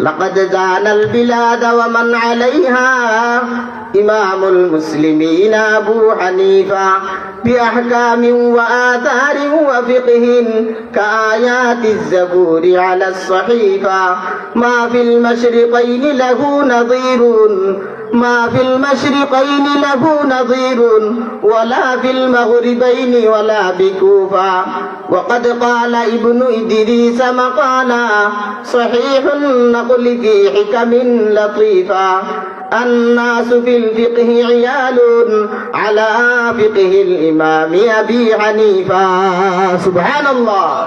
لقد زان البلاد ومن عليها إمام المسلمين أبو حنيفة بأحكام وآثار وفقه كآيات الزبور على الصحيفة. ما في المشرقين له نظير ما في المشرقين له نظير ولا في المغربين ولا بكوفة. وقد قال ابن إدريس مقالا صحيح النقل في حكم لطيفة. الناس في الفقه عيال على فقه الإمام أبي حنيفة. سبحان الله.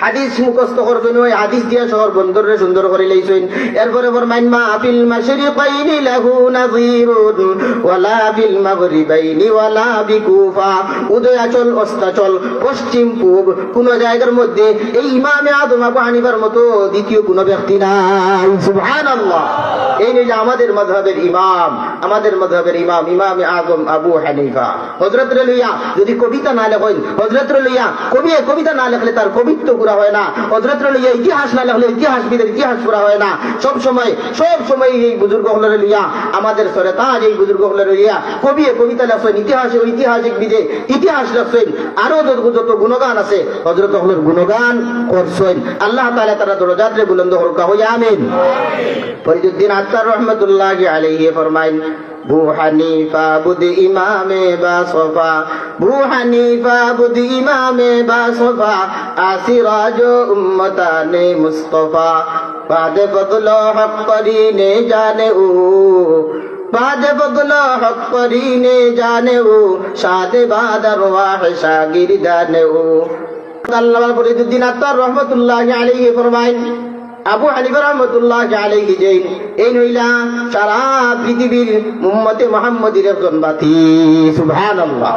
হাদিস মুখস্থ করবেন ওই হাদিস দিয়া শহর বন্দরে সুন্দর করে লইছেন। এরপরে ফরমাইন মা আপিল মাশরিকাইনি লাহু নাযীরুন, ওয়ালা বিল মাগরিবাইনি ওয়ালা বিকুফা। উদয়াচল, অস্তাচল, পশ্চিম পূব, কোন জায়গার মধ্যে এই ইমামে আদম আবু হানিফার মতো দ্বিতীয় কোন ব্যক্তি নাই। সুবহানাল্লাহ। এই যে আমাদের মযহাবের ইমাম, আমাদের মযহাবের ইমাম, ইমামে আদম আবু হানিফা। হযরত লইয়া যদি কবিতা না লেখেন, হযরত লইয়া কবি, কবিতা না লেখলে তার কবিত্ব পুরা হয় না। হজরত লইয়া ইতিহাস না লেখলে ইতিহাস বিদের ইতিহাস পুরা হয় না। সব সময় সব সময় এই বুজুর্গ হলরে লইয়া আমাদের সরে তাজ এই বুজুর্গ হলরে লইয়া কবি কবিতা লেখছেন, ইতিহাসে ঐতিহাসিক বিদে ইতিহাস লেখছেন। আরও যত গুণগান আছে হজরত হলের গুণগান করছেন। আল্লাহ তাআলা তারা দরজাতে বুলন্দ হলকা হইয়া আমিন। ফরিদুদ্দিন আত্মার রহমতুল্লাহ আলাইহি ফরমাইন বু হানিফা বুদ ইমামে বা সফা বু হানিফা বুদ ইমামে বা সফা আসিরাজ উম্মতানে মুস্তফা, বাদ রহমতুল্লাহ আলাইহি ফরমাইন আবু হানিফা রহমতুল্লাহ আলাইহি যে এই নইলা সারা পৃথিবীর উম্মতে মুহাম্মদের একজন বাতি। সুবহানাল্লাহ।